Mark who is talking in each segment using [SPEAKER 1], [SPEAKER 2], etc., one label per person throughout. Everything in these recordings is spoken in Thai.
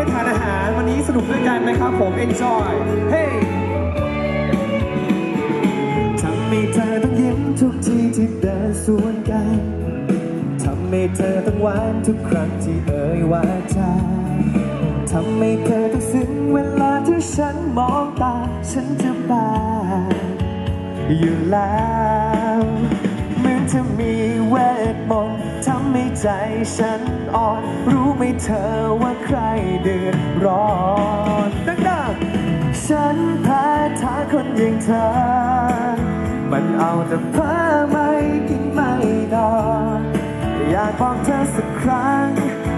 [SPEAKER 1] ไปทานอาหารวันนี้สนุกด้วยกันนะครับผม enjoy เฮ้
[SPEAKER 2] ทำให้เธอต้องยิ้มทุกทีที่เดินสวนกัน ทำให้เธอต้องหวานทุกครั้งที่เอ่ยวาจาทำให้เธอต้องซึ้งเวลาที่ฉันมองตา ฉันจะบานอยู่แล้วเหมือนจะมีเว ทมนทำให้ใจฉันอ่อน รู้ไหมเธอว่าใครเดือดร้อนดังๆฉันแพ้ทาคนอย่างเธอ มันเอาแต่เพ้อไม่กินไม่นอนอยากบอกเธอสักครั้ง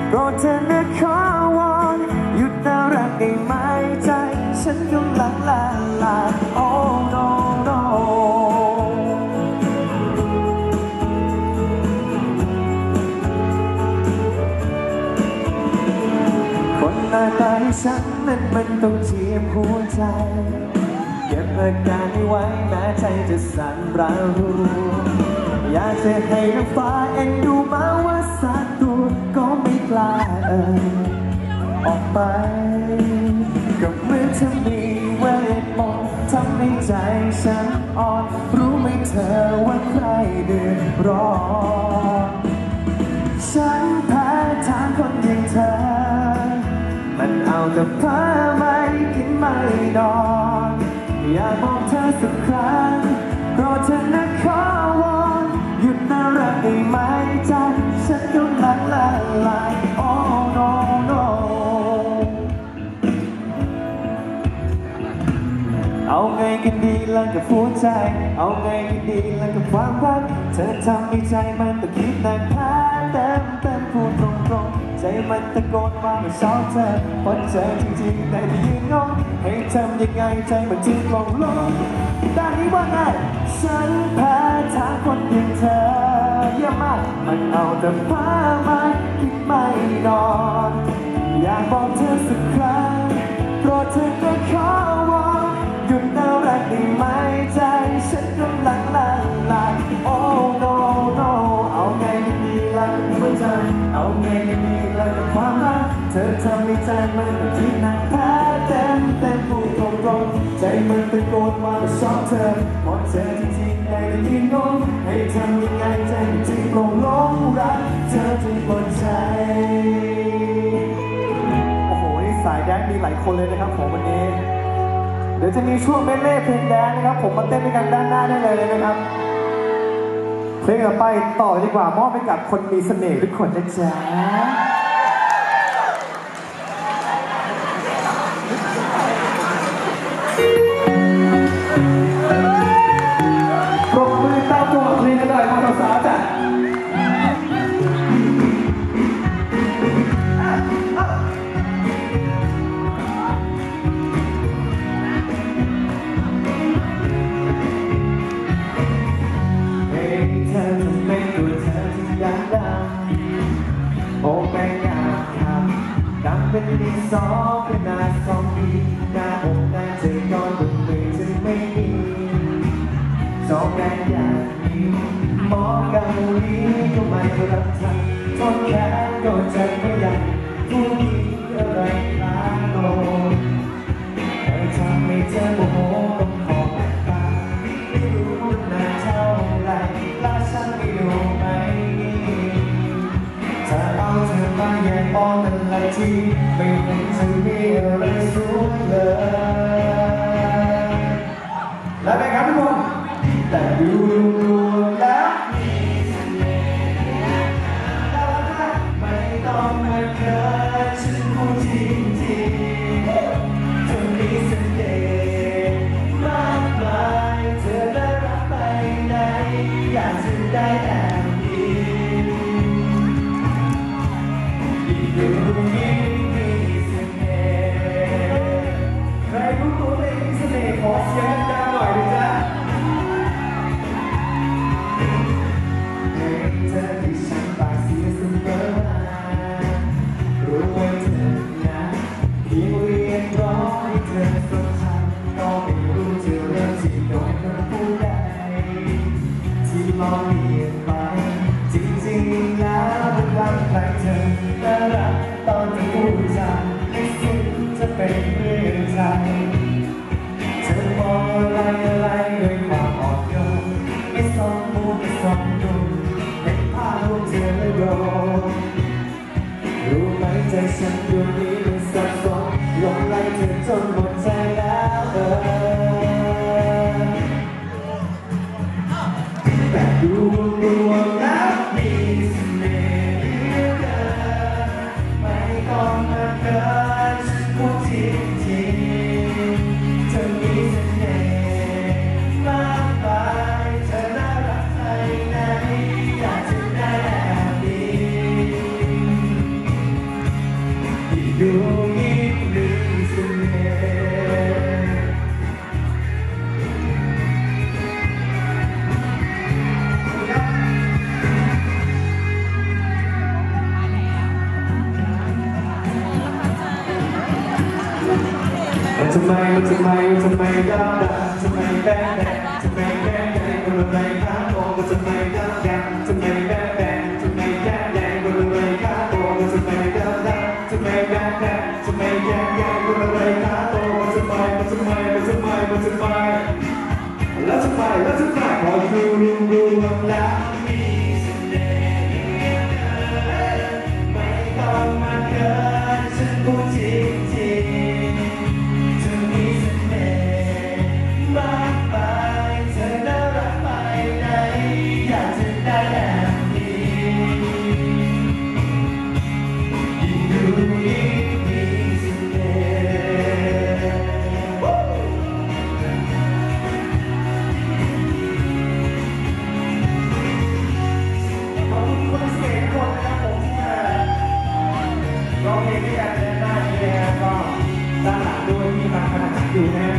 [SPEAKER 2] โปรดเธอนะขอวอนหยุดน่ารักได้ไหมใจ ฉันกำลังละลาย Oh no น้าตาให้ฉันนั้นมันต้องเจียมหัวใจ เก็บอาการให้ไว้แม้ใจจะสั่นระรูอยากจะให้น้ำฟ้าเอ็นดูมาว่าสักตัวก็ไม่กล้าเอ่ยออกไปก็เหมือนจะมีเวทมนต์ทำให้ใจฉันอ่อน รู้ไหมเธอว่าใครเดือดร้อนฉันแพ้ทางคนอย่างเธอ มันเอาแต่เพ้อไม่กินไม่นอน อยากบอกเธอสักครั้งโปรดเธอนะขอวอนหยุดน่ารักได้ไหมใจฉันกำลังละลาย Oh no no เอาไงกันดีล่ะกับหัวใจ เอาไงกันดีล่ะกับความรัก เธอทำให้ใจมันตะคิดหนักแพ้ เต็มเต็มพูดตรงๆใจมันตะโกนว่าไม่ชอบเธอพราะเจอจริงๆแต่ที่ยืนงงให้ทำยังไงใจมันจึงลงลงด้านนี้ว่าไงฉันแพ้ทางคนอย่างเธอเยี่ยมมาก มันเอาแต่พ้าไม่คิดไม่นอน อยากบอกเธอสักครั้งโปรดเธอก็ขอวอนหยุดน่ารักได้ไหม เธอทำให้ใจมันเป็นที่หนักแพ้เต็มเต็มพูดตรงตรงใจมันตะโกนว่าไม่ชอบเธอเพราะเธอจริงๆได้แต่ยืนงงให้ทำยังไงใจมันจึงลงลงรักเธอจนหมดใจ
[SPEAKER 1] โอ้โหนี่สายแดนมีหลายคนเลยนะครับผมวันนี้เดี๋ยวจะมีช่วงเมดเล่เพลงแดนนะครับ ผมมาเต้นด้วยกันด้านหน้าได้เลยนะครับเพลงต่อไปต่อดีกว่ามอบให้กับคนมีเสน่ห์ทุกคนนะจ๊ะ ปรบมือตามตัวเพลงกันหน่อยมาสาจ้ะ
[SPEAKER 2] เพลงเธอทำเป็นตัวเธอที่อยากดังโอ้แม่อยากทำดังเป็น สองแม่อยางนี้มองกันนี้ก็ไม่รับทำทนแค้นก็จะไม่ยังผู้หญิงอะไรล้าโลแต่ทำให้เธอโมโห ยงร้องรู้ไหมใจฉันอยู่นี้มันสับสนหลงไหลเธอจนหมดใจแล้วเออแต่ดู ทำไมทำไมไดาวดาวทำไมแบ๊ะแบ๊ะทำไมแบ๊ะแบ๊ะคนละใบข้าโตก็ทำไมดาวดาวทำไมแบ๊ะแบ๊ะทำไมแย่แย่คนละใบข้าโตก็ทำไมดาวดาวทำไมแบ๊ะแบ๊ะทำไมแย่แย่คนละใบข้าโตก็ทำไมมันทำไมมันทำไมมันทำไมแล้วทำไมแล้วทำไม ร้องเพลงด้วยกันและหน้านี่นะก็ด้านหลังด้วยที่ทางนาดอยู่นะ